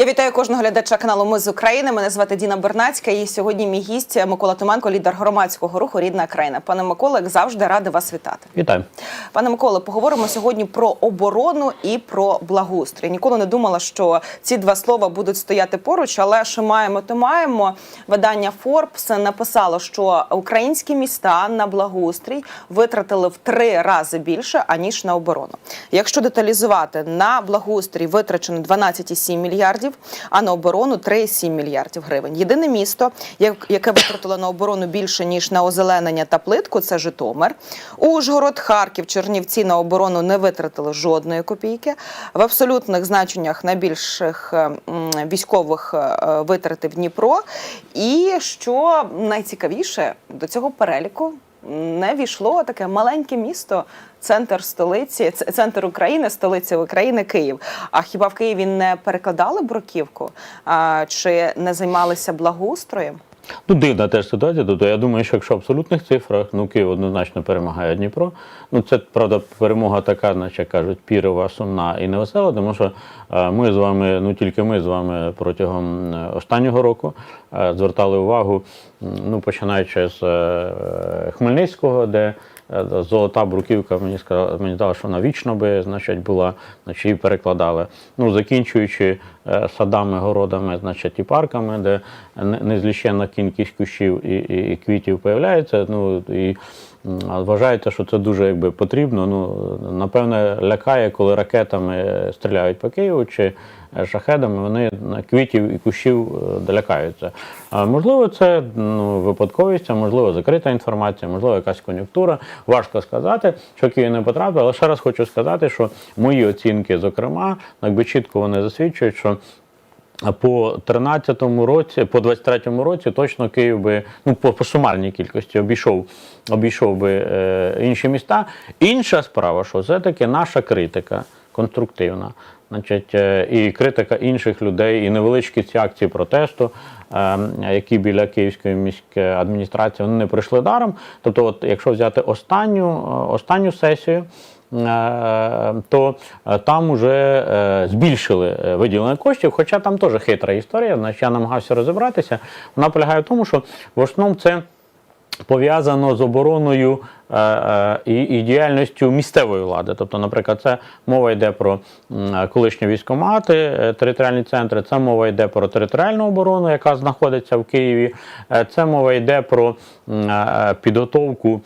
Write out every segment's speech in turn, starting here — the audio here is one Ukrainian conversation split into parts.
Я вітаю кожного глядача каналу Ми з України. Мене звати Діна Бернацька. І сьогодні мій гість Микола Томенко, лідер громадського руху Рідна країна. Пане Миколе, як завжди, радий вас вітати. Вітаю. Пане Миколе, поговоримо сьогодні про оборону і про благоустрій. Ніколи не думала, що ці два слова будуть стояти поруч, але що маємо, то маємо. Видання Forbes написало, що українські міста на благоустрій витратили в три рази більше аніж на оборону. Якщо деталізувати, на благоустрій витрачено 12,7 мільярдів, а на оборону 3,7 мільярдів гривень. Єдине місто, яке витратило на оборону більше ніж на озеленення та плитку, це Житомир. Ужгород, Харків, Чернівці на оборону не витратили жодної копійки. В абсолютних значеннях найбільших е, військових е, витратив Дніпро. І що найцікавіше до цього переліку не війшло таке маленьке місто, центр столиці, центр України, столиця України, Київ. А хіба в Києві не перекладали бруківку? А, чи не займалися благоустроєм? Ну, дивна теж ситуація. Тобто я думаю, що якщо в абсолютних цифрах, ну Київ однозначно перемагає Дніпро. Ну це правда перемога така, наче кажуть, пірова, сумна і невесела, тому що е, ми з вами, ну тільки ми з вами протягом е, останнього року е, звертали увагу, ну починаючи з е, Хмельницького, де е, золота бруківка мені сказала, мені дала, що вона вічно би значить, була, значить, її перекладали. Ну, закінчуючи е, садами, городами, значить, і парками, де не- незліченна кількість кущів і, і, і квітів появляється. Ну, і м, вважається, що це дуже якби, потрібно. Ну, напевне, лякає, коли ракетами стріляють по Києву чи е, шахедами, вони на квітів і кущів е, долякаються. А, можливо, це ну, випадковість, а можливо, закрита інформація, можливо, якась кон'юнктура. Важко сказати, що Київ не потрапив, але ще раз хочу сказати, що мої оцінки, зокрема, якби чітко вони засвідчують, що по 13-му році, по 23-му році точно Київ би ну по, по сумарній кількості обійшов, обійшов би е, інші міста. Інша справа, що все-таки наша критика конструктивна. Значить, е, і критика інших людей, і невеличкі ці акції протесту, е, які біля Київської міської адміністрації вони не пройшли даром. Тобто, от, якщо взяти останню, е, останню сесію, то е, там вже е, збільшили е, виділення коштів, хоча там теж хитра історія, значить я намагався розібратися. Вона полягає в тому, що в основному це пов'язано з обороною е, е, і, і діяльністю місцевої влади. Тобто, наприклад, це мова йде про колишні військомати, е, територіальні центри, це мова йде про територіальну оборону, яка знаходиться в Києві, е, це мова йде про е, підготовку.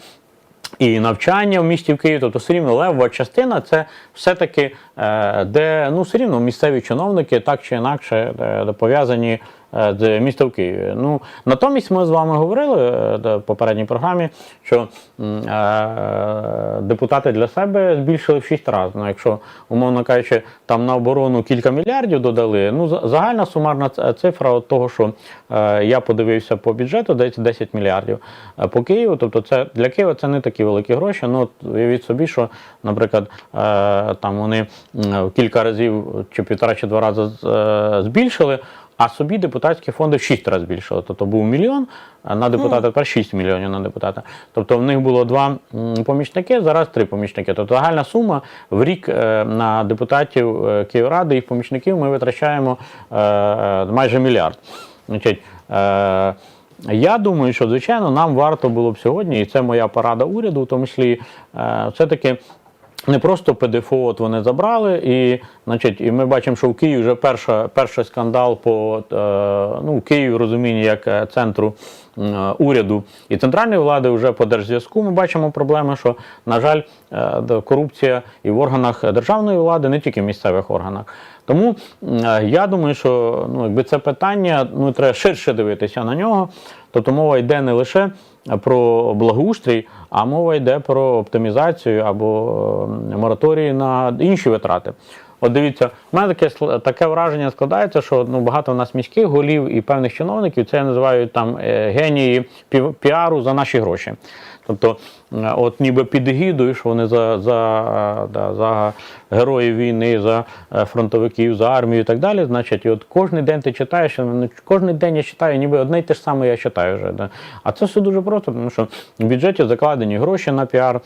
І навчання в місті в Києві, тобто все рівно левова частина це все-таки, е, де ну все рівно місцеві чиновники так чи інакше е, пов'язані е, з містом Києві. Ну натомість ми з вами говорили е, в попередній програмі, що е, депутати для себе збільшили в 6 разів. Ну, якщо, умовно кажучи, там на оборону кілька мільярдів додали, ну загальна сумарна цифра от того, що я подивився по бюджету, десь 10 мільярдів по Києву. Тобто, це для Києва це не такі великі гроші. Ну, от уявіть собі, що, наприклад, там вони в кілька разів чи півтора чи два рази збільшили. А собі депутатські фонди в 6 разів збільшили. Тобто був мільйон на депутата, тепер 6 мільйонів на депутата. Тобто в них було два помічники, зараз три помічники. Тобто загальна сума в рік е, на депутатів е, Київради і помічників ми витрачаємо е, майже мільярд. Значить, я думаю, що звичайно нам варто було б сьогодні, і це моя порада уряду, в тому числі, все-таки. Не просто ПДФО от вони забрали, і, значить, і ми бачимо, що в Києві вже перша, перший скандал по е, ну, Києві розумінні як е, центру уряду і центральної влади вже по держзв'язку. Ми бачимо проблеми, що, на жаль, е, корупція і в органах державної влади, не тільки в місцевих органах. Тому е, я думаю, що ну, якби це питання, ну треба ширше дивитися на нього. Тобто мова йде не лише про благоустрій, а мова йде про оптимізацію або е, мораторії на інші витрати. От дивіться, в мене таке таке враження складається, що ну багато в нас міських голів і певних чиновників це називають там е, генії пі- піару за наші гроші. Тобто, от ніби під егідою, що вони за, за, да, за героїв війни, за е, фронтовиків, за армію і так далі. Значить, і от кожен день ти читаєш, ну, кожен день я читаю, ніби одне й те ж саме я читаю вже. Да. А це все дуже просто, тому що в бюджеті закладені гроші на піар.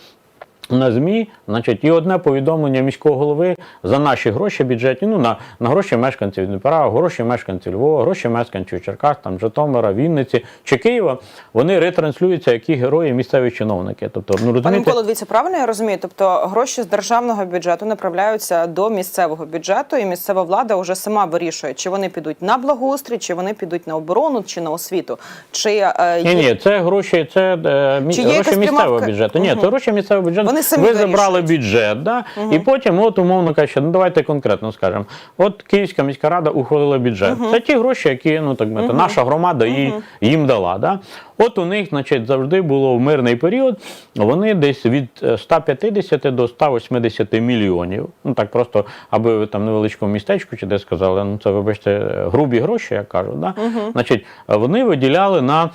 На ЗМІ, значить, і одне повідомлення міського голови за наші гроші бюджетні, ну на, на гроші мешканців Дніпра, гроші мешканців Львова, гроші мешканців Черкас, там Житомира, Вінниці чи Києва. Вони ретранслюються які герої місцеві чиновники. Тобто, ну Пане розумієте, Миколо, дивіться, правильно я розумію? Тобто гроші з державного бюджету направляються до місцевого бюджету, і місцева влада вже сама вирішує, чи вони підуть на благоустрій, чи вони підуть на оборону, чи на освіту. Чи е, Ні, ні, це гроші, це е, мі- гроші місцевого прямавка? бюджету. Ні, Мгм. це гроші місцевого бюджету. Вони самі Ви вирішують. забрали бюджет, да? і потім, от умовно кажучи, ну давайте конкретно скажемо. От Київська міська рада ухвалила бюджет. Це ті гроші, які ну так мовити, наша громада їй, їм дала. Да? От у них, значить, завжди було в мирний період. Вони десь від е, 150 до 180 мільйонів. Ну так просто, аби ви там невеличкому містечку чи де сказали, ну це вибачте, е, грубі гроші, як кажуть. Да? Значить, е, вони виділяли на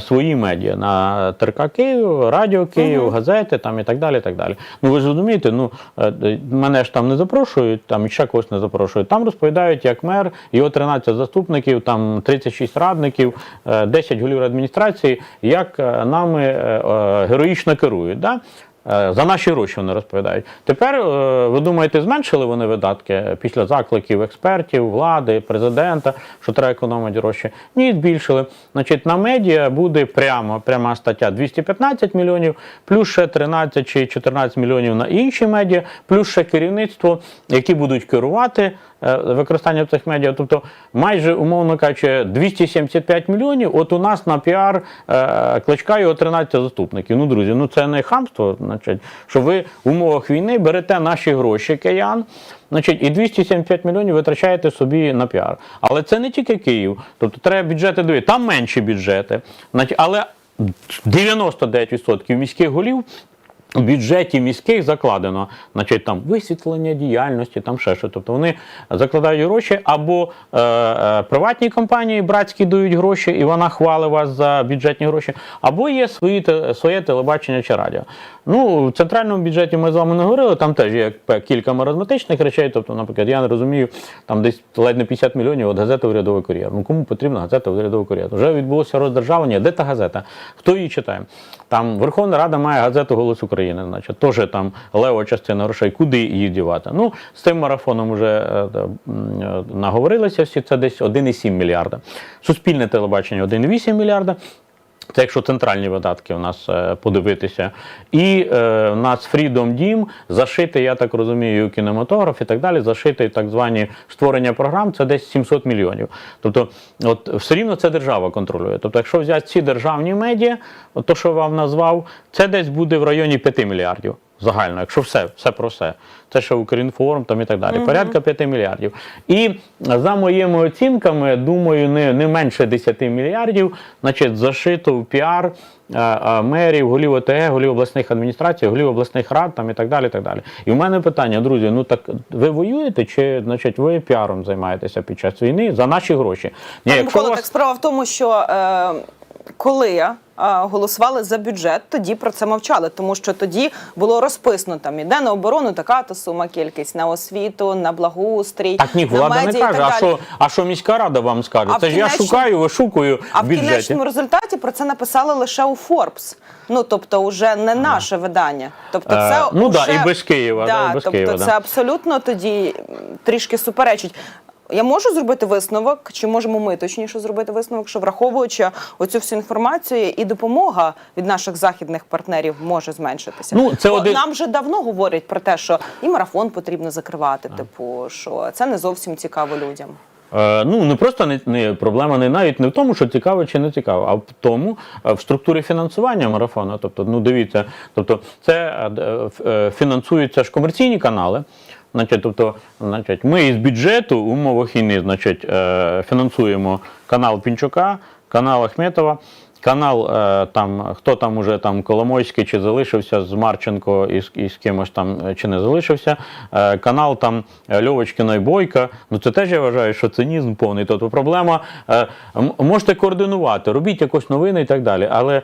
свої медіа, на ТРК Київ, Радіо Київ, газети там і так далі. І так далі. Ну ви ж розумієте, ну е, е, мене ж там не запрошують, там ще когось не запрошують. Там розповідають, як мер, його 13 заступників, там 36 радників, е, 10 голів адміністрації, як е, нами е, е, героїчно керують. Да? Е, За наші гроші вони розповідають. Тепер е, ви думаєте, зменшили вони видатки після закликів експертів, влади, президента, що треба економити гроші? Ні, збільшили. Значить, на медіа буде прямо пряма стаття 215 мільйонів, плюс ще 13 чи 14 мільйонів на інші медіа, плюс ще керівництво, які будуть керувати е, використанням цих медіа. Тобто, майже умовно кажучи, 275 мільйонів. От у нас на піар е, кличка його 13 заступників. Ну, друзі, ну це не хамство, значить, що ви в умовах війни берете наші гроші киян. Значить, і 275 мільйонів витрачаєте собі на піар. Але це не тільки Київ. Тобто треба бюджети дивити. Там менші бюджети. Але 99% міських голів у бюджеті міських закладено, значить там висвітлення діяльності, там ще що. Тобто вони закладають гроші або е, е, приватні компанії братські дають гроші, і вона хвалить вас за бюджетні гроші, або є свої, своє телебачення чи радіо. Ну, в центральному бюджеті ми з вами не говорили, там теж є кілька маразматичних речей. Тобто, наприклад, я не розумію, там десь ледь не 50 мільйонів от газета урядовий кур'єр. Ну кому потрібна газета урядовий кур'єр? Вже відбулося роздержавлення. Де та газета? Хто її читає? Там Верховна Рада має газету Голос України, значить, теж там лева частина грошей. Куди її дівати? Ну, з цим марафоном вже е, е, е, наговорилися всі, це десь 1,7 мільярда. Суспільне телебачення 1,8 мільярда. Це якщо центральні видатки у нас е, подивитися. І е, у нас Freedom Дім зашити, я так розумію, кінематограф і так далі, зашитий так звані створення програм, це десь 700 мільйонів. Тобто, от все рівно це держава контролює. Тобто, якщо взяти ці державні медіа, от то, що вам назвав, це десь буде в районі 5 мільярдів. Загально, якщо все, все про все. Це ще Укрінформ там і так далі. Порядка 5 мільярдів. І за моїми оцінками, думаю, не, не менше 10 мільярдів, значить, зашито в піар е, е, мерів, голів ОТГ, голів обласних адміністрацій, голів обласних рад там і так далі. І так далі. І в мене питання, друзі, ну так ви воюєте, чи значить ви піаром займаєтеся під час війни за наші гроші? Ні, якщо Микола, вас так справа в тому, що е, коли е, голосували за бюджет, тоді про це мовчали, тому що тоді було розписано там іде на оборону така то сума кількість, на освіту, на благоустрій, так ні, влада не медіа і каже. А що, а що міська рада вам скаже? А Це ж я шукаю, вишукую А в в кінечному результаті про це написали лише у Forbes. Ну тобто, вже не наше видання. Тобто, Е, це ну да, і без Києва, да, і без тобто Києва, це да. абсолютно тоді трішки суперечить. Я можу зробити висновок, чи можемо ми точніше зробити висновок, що враховуючи оцю всю інформацію, і допомога від наших західних партнерів може зменшитися. Ну, це Бо один- нам вже давно говорять про те, що і марафон потрібно закривати. Типу, що це не зовсім цікаво людям. Е, ну не просто не, не проблема не навіть не в тому, що цікаво чи не цікаво, а в тому е, в структурі фінансування марафону. Тобто, ну дивіться, тобто це е, е, е, фінансуються ж комерційні канали. Значить, тобто, значить, ми із бюджету в умовах війни, значить, е, фінансуємо канал Пінчука, канал Ахметова. Канал е, там, хто там уже там Коломойський чи залишився з Марченко і, і з кимось там е, чи не залишився. Канал там Льовочкіна і Бойка. Ну це теж я вважаю, що цинізм повний. Тобто проблема можете координувати, робіть якось новини і так далі. Але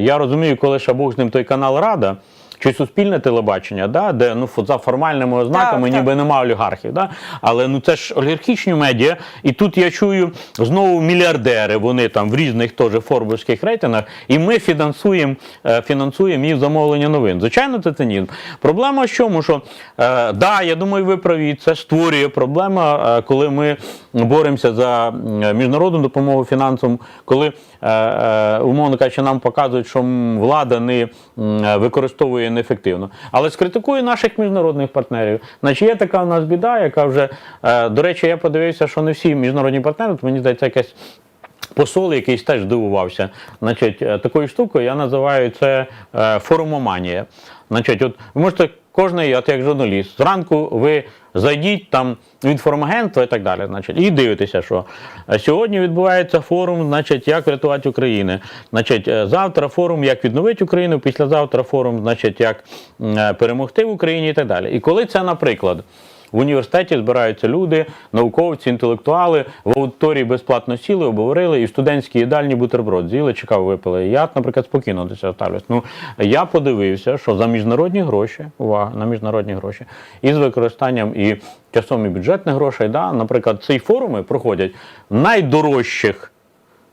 я розумію, коли ще Бог з ним той канал Рада. Чи суспільне телебачення, да, де ну за формальними ознаками Так, так. ніби нема олігархів. Да? Але ну це ж олігархічні медіа, і тут я чую знову мільярдери. Вони там в різних теж форбовських рейтингах, і ми фінансуємо е, фінансуємо їх замовлення новин. Звичайно, це цинізм. Проблема в чому, що е, да, я думаю, ви праві. Це створює проблема, е, коли ми боремося за міжнародну допомогу фінансову, коли е, е, умовно кажучи, нам показують, що влада не м, неефективно. Але скритикує наших міжнародних партнерів. Значить, є така у нас біда, яка вже е, до речі, я подивився, що не всі міжнародні партнери, то мені здається, якась. Посол якийсь теж здивувався. Значить, е, такою штукою я називаю це е, форумоманія. Значить, от ви можете кожний, от як журналіст, зранку ви зайдіть там в інформагентство і так далі. Значить, і дивитеся, що е, сьогодні відбувається форум, значить, як врятувати Україну. Значить, е, завтра форум, як відновити Україну, післязавтра форум, значить, як е, перемогти в Україні і так далі. І коли це, наприклад. В університеті збираються люди, науковці, інтелектуали, в аудиторії безплатно сіли, обговорили і в студентській їдальні бутерброд з'їли, чи каву випили. Я, наприклад, спокійно до цього ставлюсь. Ну, я подивився, що за міжнародні гроші, увага, на міжнародні гроші, і з використанням і часом і бюджетних грошей, да, наприклад, ці форуми проходять в найдорожчих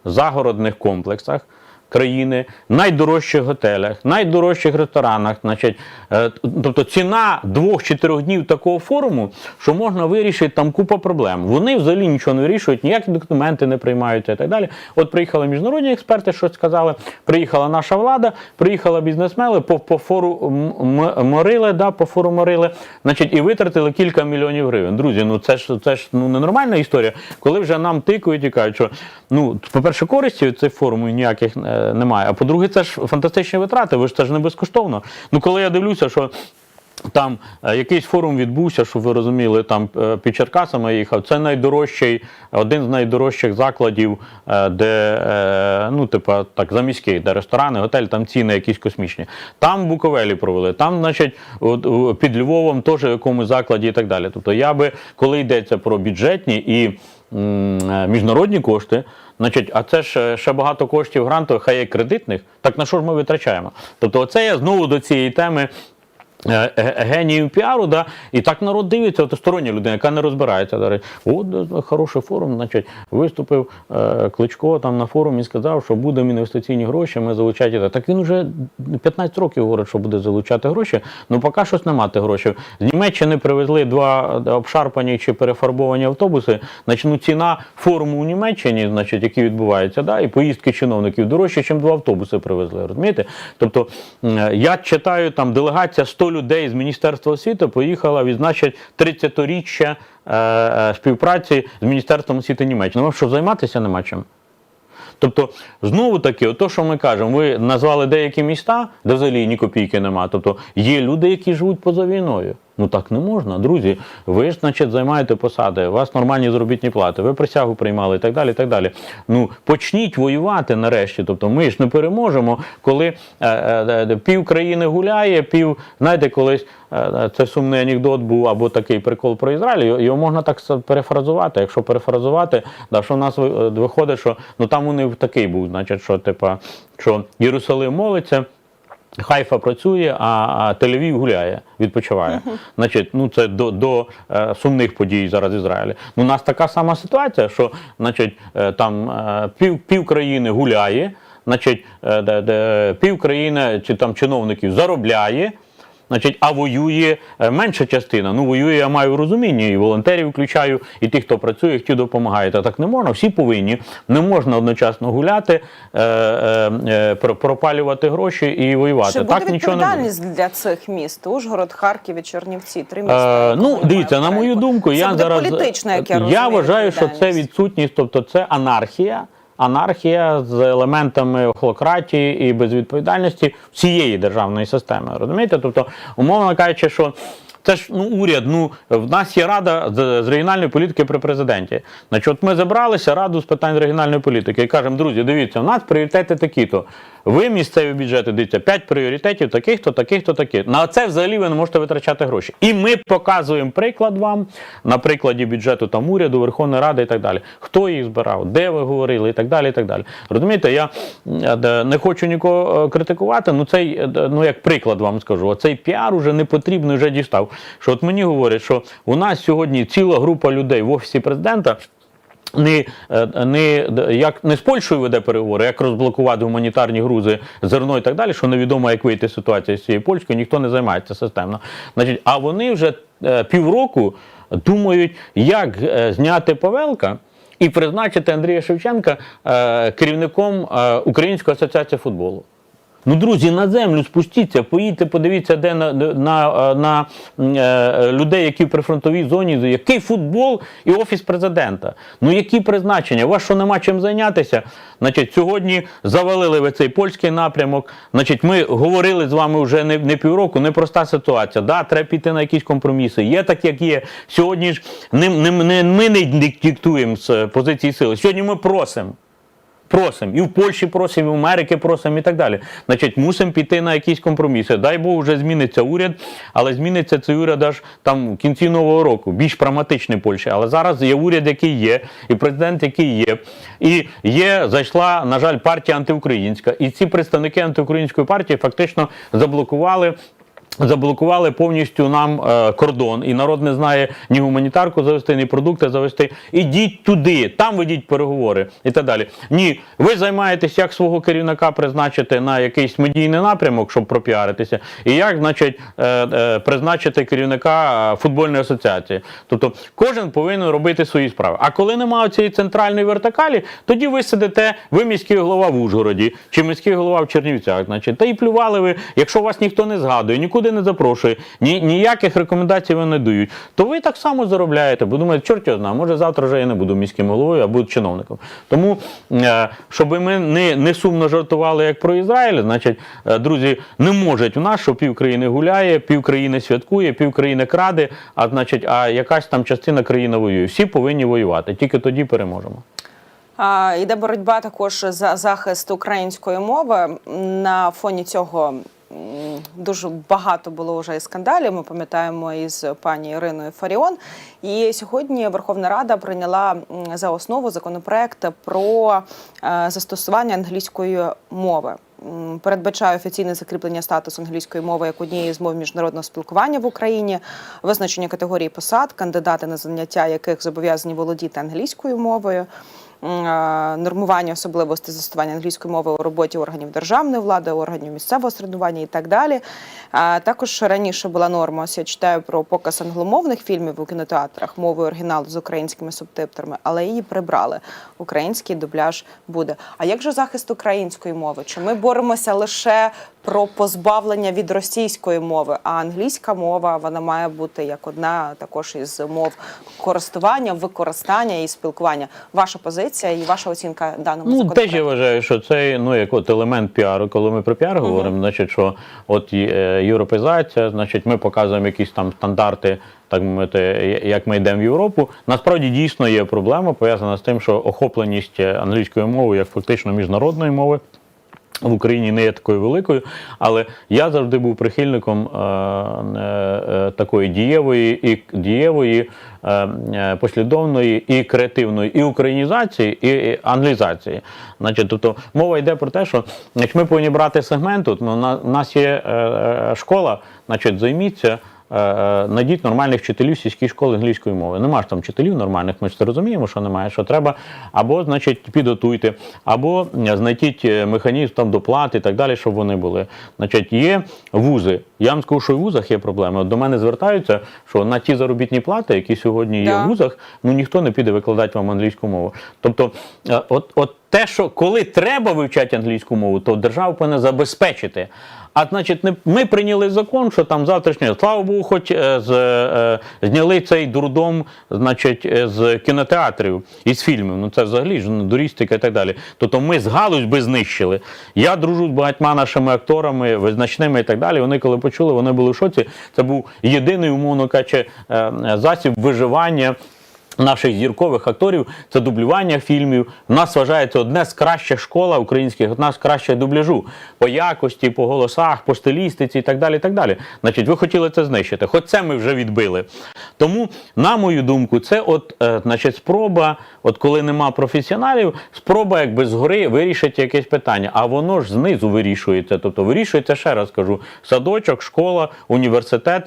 загородних комплексах. Країни, найдорожчих готелях, найдорожчих ресторанах. Значить, е, тобто ціна двох чи трьох днів такого форуму, що можна вирішити там купа проблем. Вони взагалі нічого не вирішують, ніякі документи не приймаються і так далі. От приїхали міжнародні експерти, щось сказали. Приїхала наша влада, приїхала бізнесмени, по, по фору морили, да, по фору морили, значить, і витратили кілька мільйонів гривень. Друзі, ну це ж це ж ну ненормальна історія, коли вже нам тикають і кажуть, що ну, по-перше, користі від цих форумів ніяких е, немає. А по-друге, це ж фантастичні витрати, ви ж це ж не безкоштовно. Ну, коли я дивлюся, що. Там е, якийсь форум відбувся, щоб ви розуміли, там е, під Черкасами їхав. Це найдорожчий, один з найдорожчих закладів, е, де ну, типа так, заміський, де ресторани, готель, там ціни якісь космічні. Там Буковелі провели, там, значить, от, під Львовом теж в якомусь закладі і так далі. Тобто я би, коли йдеться про бюджетні і м, міжнародні кошти. Значить, а це ж е, ще багато коштів грантових, хай є кредитних. Так на що ж ми витрачаємо? Тобто, оце я знову до цієї теми. Е, ге- Геніїв піару, да, і так народ дивиться, стороння людина, яка не розбирається. Дарить. От е, хороший форум, значить, виступив е, Кличко там на форумі і сказав, що будемо інвестиційні гроші, ми залучати. Так він вже 15 років говорить, що буде залучати гроші, ну поки щось не мати грошей. З Німеччини привезли два е, обшарпані чи перефарбовані автобуси. Значить, ну, ціна форуму у Німеччині, значить, який відбувається, да, і поїздки чиновників дорожче, ніж два автобуси привезли. Розумієте? Тобто е, я читаю там делегація 100 людей з Міністерства освіти поїхала відзначити 30-річчя е, е, співпраці з Міністерством освіти Німеччини. Ну, що займатися нема чим. Тобто, знову таки, то, що ми кажемо, ви назвали деякі міста, де взагалі ні копійки нема. Тобто є люди, які живуть поза війною. Ну так не можна, друзі. Ви ж, значить, займаєте посади, у вас нормальні заробітні плати, ви присягу приймали і так далі. і так далі. Ну почніть воювати нарешті. Тобто ми ж не переможемо, коли е, е, е, пів країни гуляє, пів, знаєте, колись е, е, це сумний анекдот був або такий прикол про Ізраїль. його- можна так перефразувати. Якщо перефразувати, да, що в нас е, виходить, що ну там вони такий був, значить, що типа, що Єрусалим молиться. Хайфа працює, а, Тель-Авів гуляє, відпочиває. Значить, ну це до, до е, сумних подій зараз в Ізраїлі. Ну, у нас така сама ситуація, що значить, е, там е, пів, пів країни гуляє, значить, пів країни чи там чиновників заробляє. Значить, а воює е, менша частина. Ну, воює, я маю в розумінні, і волонтерів включаю, і тих, хто працює, і хто допомагає. Та так не можна. Всі повинні. Не можна одночасно гуляти, е, е, е, пропалювати гроші і воювати. Чи буде так нічого не буде. для цих міст? Ужгород, Харків і Чернівці. Три міста. Е, ну, дивіться, на мою думку, це я буде зараз політична, як я я вважаю, що це відсутність, тобто це анархія. Анархія з елементами охлократії і безвідповідальності всієї державної системи. Розумієте? Тобто, умовно кажучи, що це ж ну уряд. Ну в нас є рада з, регіональної політики при президенті. Значить, от ми забралися раду з питань регіональної політики і кажемо, друзі, дивіться, у нас пріоритети такі-то. Ви місцеві бюджети дивіться 5 пріоритетів, таких-то, таких-то, таких. На це взагалі ви не можете витрачати гроші. І ми показуємо приклад вам на прикладі бюджету там уряду, Верховної Ради і так далі. Хто їх збирав, де ви говорили, і так далі. І так далі. Розумієте, я е, не хочу нікого е, критикувати. Ну цей, е, ну як приклад вам скажу, оцей піар уже не потрібний, вже дістав. Що от мені говорять, що у нас сьогодні ціла група людей в офісі президента. Не, е, не, як, не з Польщею веде переговори, як розблокувати гуманітарні грузи, зерно і так далі, що невідомо, як вийти з ситуації з цією Польською, ніхто не займається системно. Значить, а вони вже е, півроку думають, як е, зняти Павелка і призначити Андрія Шевченка керівником Української асоціації футболу. Ну, друзі, на землю спустіться, поїдьте, подивіться, де на, на, на, е, людей, які в прифронтовій зоні, який футбол і офіс президента. Ну які призначення? У вас що нема чим зайнятися? Значить, сьогодні завалили ви цей польський напрямок. Значить, ми говорили з вами вже не, не півроку, непроста ситуація. Да, треба піти на якісь компроміси. Є так, як є. Сьогодні ж не, не, не ми не диктуємо з позиції сили. Сьогодні ми просимо. Просимо. І в Польщі просимо, і в Америки просимо і так далі. Значить, мусимо піти на якісь компроміси. Дай Бог, вже зміниться уряд, але зміниться цей уряд аж там в кінці нового року, більш прагматичний Польщі. Але зараз є уряд, який є, і президент, який є. І є, зайшла, на жаль, партія антиукраїнська. І ці представники антиукраїнської партії фактично заблокували. Заблокували повністю нам е, кордон, і народ не знає ні гуманітарку завести, ні продукти завести. Ідіть туди, там ведіть переговори і так далі. Ні, ви займаєтесь, як свого керівника призначити на якийсь медійний напрямок, щоб пропіаритися, і як, значить, е, е, призначити керівника е, футбольної асоціації. Тобто кожен повинен робити свої справи. А коли немає цієї центральної вертикалі, тоді ви сидите, ви міський голова в Ужгороді чи міський голова в Чернівцях, значить, та і плювали ви, якщо вас ніхто не згадує, нікуди не запрошує, ні, ніяких рекомендацій ви не дають, то ви так само заробляєте, бо думаєте, чорт його знає, може завтра вже я не буду міським головою, а буду чиновником. Тому, е, щоб ми не, не сумно жартували як про Ізраїль, значить, е, друзі, не можуть у нас, що пів країни гуляє, пів країни святкує, пів країни краде, а значить, а якась там частина країни воює. Всі повинні воювати, тільки тоді переможемо. А, Йде боротьба також за захист української мови. На фоні цього дуже багато було вже і скандалів. Ми пам'ятаємо із пані Іриною Фаріон. І сьогодні Верховна Рада прийняла за основу законопроект про е, застосування англійської мови. Передбачає офіційне закріплення статусу англійської мови як однієї з мов міжнародного спілкування в Україні, визначення категорії посад, кандидати на заняття яких зобов'язані володіти англійською мовою. Е, Нормування особливостей застосування англійської мови у роботі органів державної влади, органів місцевого середування і так далі. Також раніше була норма. Ось я читаю про показ англомовних фільмів у кінотеатрах мовою оригіналу з українськими субтитрами, але її прибрали. Український дубляж буде. А як же захист української мови? Чи ми боремося лише про позбавлення від російської мови? А англійська мова вона має бути як одна також із мов користування, використання і спілкування. Ваша позиція і ваша оцінка даному Ну, теж я вважаю, що це ну, як от елемент піару, коли ми про піар говоримо, значить, що от е, європейзація, значить, ми показуємо якісь там стандарти, так мовити, як ми йдемо в Європу. Насправді дійсно є проблема пов'язана з тим, що охопленість англійської мови як фактично міжнародної мови. В Україні не є такою великою, але я завжди був прихильником е, е, е, такої дієвої і дієвої, е, е, послідовної і креативної і українізації, і, англізації. Значить, тобто мова йде про те, що значить, ми повинні брати сегмент. Тут ну, на, нас є е, е, школа, значить, займіться. Е, е, Найдіть нормальних вчителів сільській школі англійської мови. Нема ж там вчителів нормальних, ми ж це розуміємо, що немає. Що треба або, значить, підготуйте, або е, знайдіть механізм там доплати і так далі, щоб вони були. Значить, є вузи. Я вам скажу, що в вузах є проблеми. От до мене звертаються, що на ті заробітні плати, які сьогодні є Да. в вузах, ну ніхто не піде викладати вам англійську мову. Тобто, от, от те, що коли треба вивчати англійську мову, то держава повинна забезпечити. А значить, не ми прийняли закон, що там завтрашнього, слава Богу, хоч е, з, е, зняли цей дурдом, значить, е, з кінотеатрів із фільмів. Ну це взагалі ж дурістика і так далі. Тобто ми з галузь би знищили. Я дружу з багатьма нашими акторами, визначними і так далі. Вони коли почули, вони були в шоці. Це був єдиний, умовно кажучи, е, засіб виживання Наших зіркових акторів це дублювання фільмів. У нас вважається одне з кращих школа українських, одна з кращих дубляжу по якості, по голосах, по стилістиці і так далі. так далі. Значить, ви хотіли це знищити. Хоч це ми вже відбили. Тому, на мою думку, це от, е, значить, спроба, от коли нема професіоналів, спроба якби згори вирішити якесь питання. А воно ж знизу вирішується. Тобто вирішується, ще раз кажу, садочок, школа, університет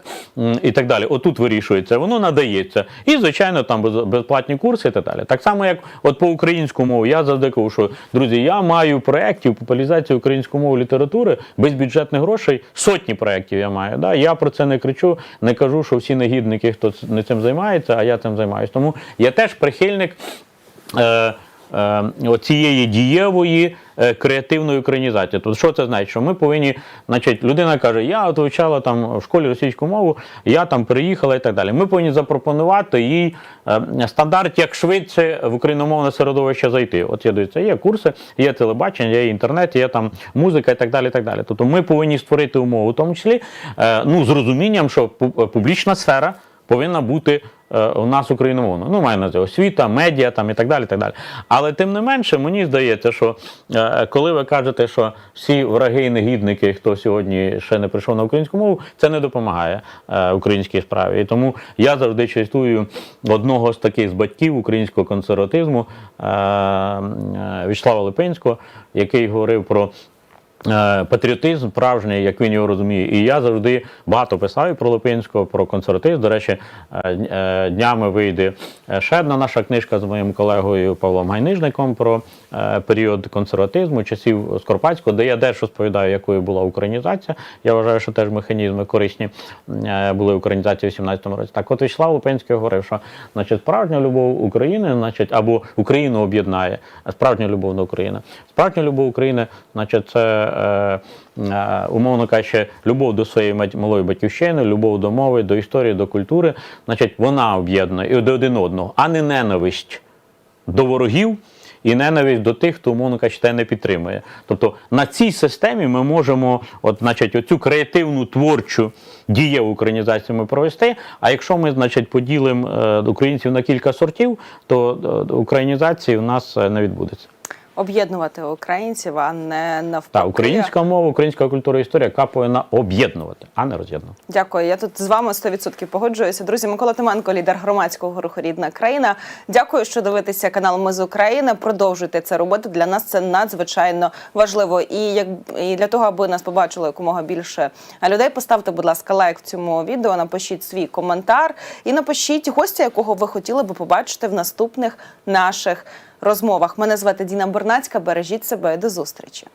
і так далі. Отут вирішується, воно надається. І, звичайно, там без- безплатні курси і так далі. Так само, як от по українську мову, я завжди що друзі, я маю проєктів популяризації української мови літератури без бюджетних грошей. Сотні проєктів я маю. Да? Я про це не кричу, не кажу, що всі негідники, хто не цим займається, а я цим займаюся. Тому я теж прихильник. Е, е, оцієї дієвої е, креативної українізації. Тобто, що це значить? Що ми повинні, значить, людина каже, я от вивчала там в школі російську мову, я там приїхала і так далі. Ми повинні запропонувати їй стандарт, як швидше в україномовне середовище зайти. От я дивіться, є курси, є телебачення, є інтернет, є там музика і так далі. І так далі. Тобто ми повинні створити умову, в тому числі ну, з розумінням, що публічна сфера повинна бути е, у нас україномовна. Ну, маю на увазі освіта, медіа там і так далі. так далі. Але тим не менше, мені здається, що е, коли ви кажете, що всі враги і негідники, хто сьогодні ще не прийшов на українську мову, це не допомагає е, українській справі. І тому я завжди чистую одного з таких з батьків українського консерватизму Вячеслава Липинського, який говорив про. Е, Патріотизм справжній, як він його розуміє. І я завжди багато писав і про Липинського, про консерватизм. До речі, е, е, днями вийде ще одна наша книжка з моїм колегою Павлом Гайнижником про період консерватизму, часів Скорпатського, де я дещо розповідаю, якою була українізація. Я вважаю, що теж механізми корисні були українізації в 17-му році. Так, от Вячеслав Липинський говорив, що значить, справжня любов України, значить, або Україну об'єднає, справжня любов до України. Справжня любов України, значить, це умовно кажучи, любов до своєї малої батьківщини, любов до мови, до історії, до культури. Значить, вона об'єднує і до один одного, а не ненависть до ворогів. І ненависть до тих, хто, умовно кажучи, те не підтримує. Тобто на цій системі ми можемо, от, значить, оцю креативну творчу дієву українізацію ми провести. А якщо ми, значить, поділимо е, українців на кілька сортів, то е, українізації в нас е, не відбудеться. Об'єднувати українців, а не навпаки. Так, українська мова, українська культура і історія яка повинна об'єднувати, а не роз'єднувати. Дякую. Я тут з вами 100% погоджуюся. Друзі, Микола Тименко, лідер громадського руху Рідна країна. Дякую, що дивитеся канал Ми з України. Продовжуйте це робити. Для нас це надзвичайно важливо. І як і для того, аби нас побачило якомога більше людей, поставте, будь ласка, лайк цьому відео, напишіть свій коментар і напишіть гостя, якого ви хотіли би побачити в наступних наших розмовах. Мене звати Діна Бернацька. Бережіть себе. До зустрічі.